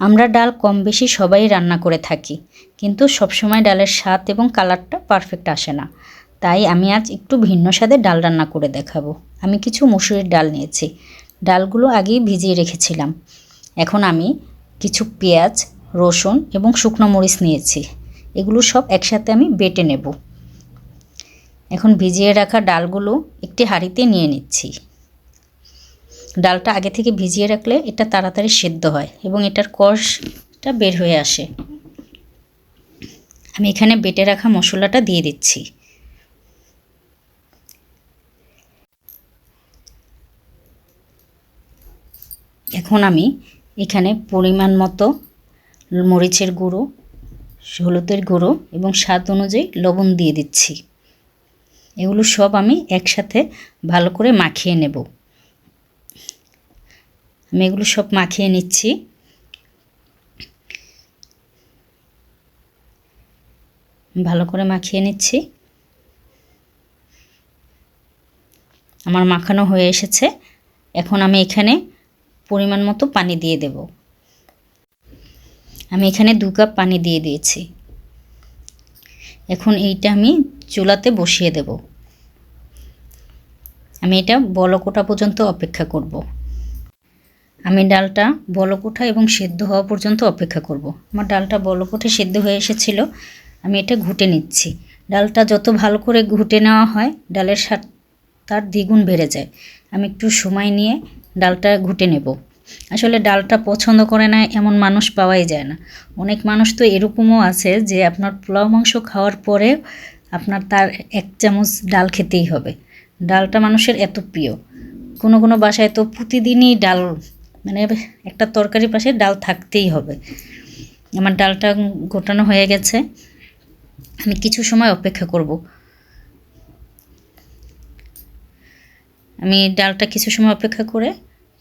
আমরা ডাল কম বেশি সবাই রান্না করে থাকি, কিন্তু সবসময় ডালের স্বাদ এবং কালারটা পারফেক্ট আসে না। তাই আমি আজ একটু ভিন্ন স্বাদে ডাল রান্না করে দেখাবো। আমি কিছু মুসুরির ডাল নিয়েছি। ডালগুলো আগেই ভিজিয়ে রেখেছিলাম। এখন আমি কিছু পেঁয়াজ, রসুন এবং শুকনো মরিচ নিয়েছি। এগুলো সব একসাথে আমি বেটে নেব। এখন ভিজিয়ে রাখা ডালগুলো একটি হাঁড়িতে নিয়ে নিচ্ছি। ডালটা আগে থেকে ভিজিয়ে রাখলে এটা তাড়াতাড়ি সেদ্ধ হয় এবং এটার কষটা বের হয়ে আসে। আমি এখানে বেটে রাখা মশলাটা দিয়ে দিচ্ছি। এখন আমি এখানে পরিমাণ মতো মরিচের গুঁড়ো, হলুদের গুঁড়ো এবং স্বাদ অনুযায়ী লবণ দিয়ে দিচ্ছি। এগুলো সব আমি একসাথে ভালো করে মাখিয়ে নেব। আমি এগুলো সব মাখিয়ে নিচ্ছি। ভালো করে মাখিয়ে নিচ্ছি। আমার মাখানো হয়ে এসেছে। এখন আমি এখানে পরিমাণ মতো পানি দিয়ে দেব। আমি এখানে দু কাপ পানি দিয়ে দিয়েছি। এখন এইটা আমি চুলাতে বসিয়ে দেব। আমি এটা বলকোটা পর্যন্ত অপেক্ষা করব। আমি ডালটা বলকোঠা এবং সেদ্ধ হওয়া পর্যন্ত অপেক্ষা করব। আমার ডালটা বলকোঠে সেদ্ধ হয়ে এসেছিল, আমি এটা ঘুটে নিচ্ছি। ডালটা যত ভালো করে ঘুটে নেওয়া হয়, ডালের স্বাদ তার দ্বিগুণ বেড়ে যায়। আমি একটু সময় নিয়ে ডালটা ঘুটে নেব। আসলে ডালটা পছন্দ করে না এমন মানুষ পাওয়াই যায় না। অনেক মানুষ তো এরকমও আছে যে আপনার পোলাও মাংস খাওয়ার পরে আপনার তার এক চামচ ডাল খেতেই হবে। ডালটা মানুষের এত প্রিয়। কোনো কোনো বাসায় তো প্রতিদিনই ডাল মানে একটা তরকারি পাশে ডাল থাকতেই হবে। আমার ডালটা গোটানো হয়ে গেছে। আমি কিছু সময় অপেক্ষা করব। আমি ডালটা কিছু সময় অপেক্ষা করে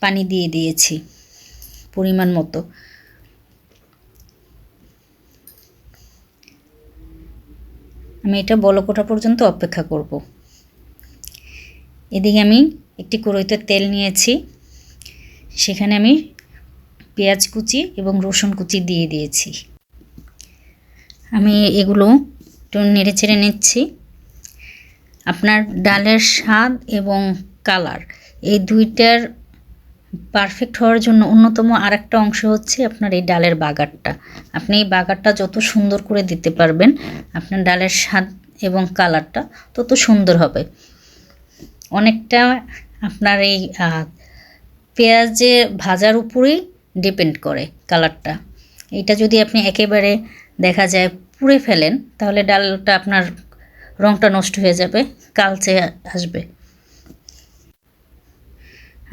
পানি দিয়ে দিয়েছি, পরিমাণ মতো। আমি এটা বলকোটা পর্যন্ত অপেক্ষা করব। এদিকে আমি একটি কড়ইতে তেল নিয়েছি। সেখানে আমি পেঁয়াজ কুচি এবং রসুন কুচি দিয়ে দিয়েছি। আমি এগুলো একটু নেড়ে চেড়ে নিচ্ছি। আপনার ডালের স্বাদ এবং কালার এই দুইটার পারফেক্ট হওয়ার জন্য অন্যতম আরেকটা অংশ হচ্ছে আপনার এই ডালের বাগারটা। আপনি এই বাগারটা যত সুন্দর করে দিতে পারবেন, আপনার ডালের স্বাদ এবং কালারটা তত সুন্দর হবে। অনেকটা আপনার এই পেঁয়াজে ভাজার উপরেই ডিপেন্ড করে কালারটা এটা যদি আপনি একেবারে দেখা যায় পুড়ে ফেলেন, তাহলে ডালটা আপনার রঙটা নষ্ট হয়ে যাবে, কালচে আসবে।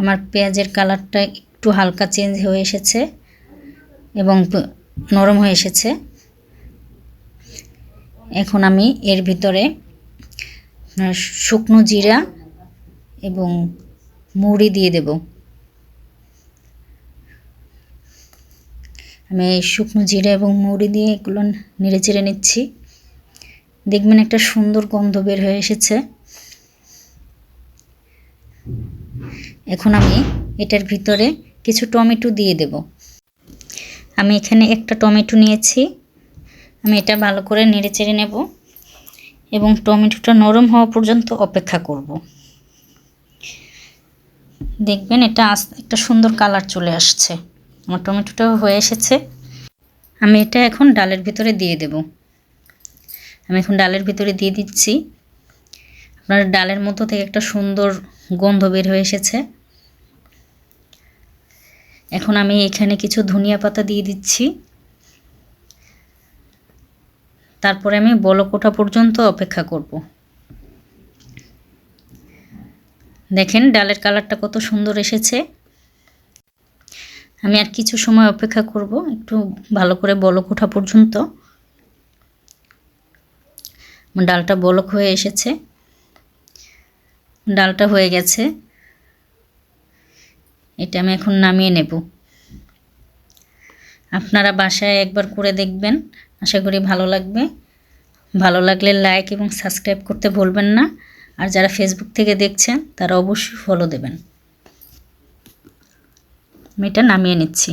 আমার পেঁয়াজের কালারটা একটু হালকা চেঞ্জ হয়ে এসেছে এবং নরম হয়ে এসেছে। এখন আমি এর ভিতরে শুকনো জিরা এবং মুড়ি দিয়ে দেব। আমি শুকনো জিরা এবং মুড়ি দিয়ে এগুলো নেড়ে চেড়ে নিচ্ছি। দেখবেন একটা সুন্দর গন্ধ বের হয়ে এসেছে। এখন আমি এটার ভিতরে কিছু টমেটো দিয়ে দেব। আমি এখানে একটা টমেটো নিয়েছি। আমি এটা ভালো করে নেড়ে চেড়ে নেব এবং টমেটোটা নরম হওয়া পর্যন্ত অপেক্ষা করব। দেখবেন এটা একটা সুন্দর কালার চলে আসছে। আমার টমেটোটাও হয়ে এসেছে। আমি এটা এখন ডালের ভিতরে দিয়ে দেব। আমি এখন ডালের ভিতরে দিয়ে দিচ্ছি। আপনার ডালের মধ্যে থেকে একটা সুন্দর গন্ধ বের হয়ে এসেছে। এখন আমি এখানে কিছু ধনিয়া পাতা দিয়ে দিচ্ছি। তারপরে আমি বলকোটা পর্যন্ত অপেক্ষা করব। দেখেন ডালের কালারটা কত সুন্দর এসেছে। আমি আর কিছু সময় অপেক্ষা করব, একটু ভালো করে বলক ওঠা পর্যন্ত। ডালটা বলক হয়ে এসেছে। ডালটা হয়ে গেছে। এটা আমি এখন নামিয়ে নেব। আপনারা বাসায় একবার করে দেখবেন। আশা করি ভালো লাগবে। ভালো লাগলে লাইক এবং সাবস্ক্রাইব করতে ভুলবেন না। আর যারা ফেসবুক থেকে দেখছেন, তারা অবশ্যই ফলো দেবেন। আমি এটা নামিয়ে নিচ্ছি।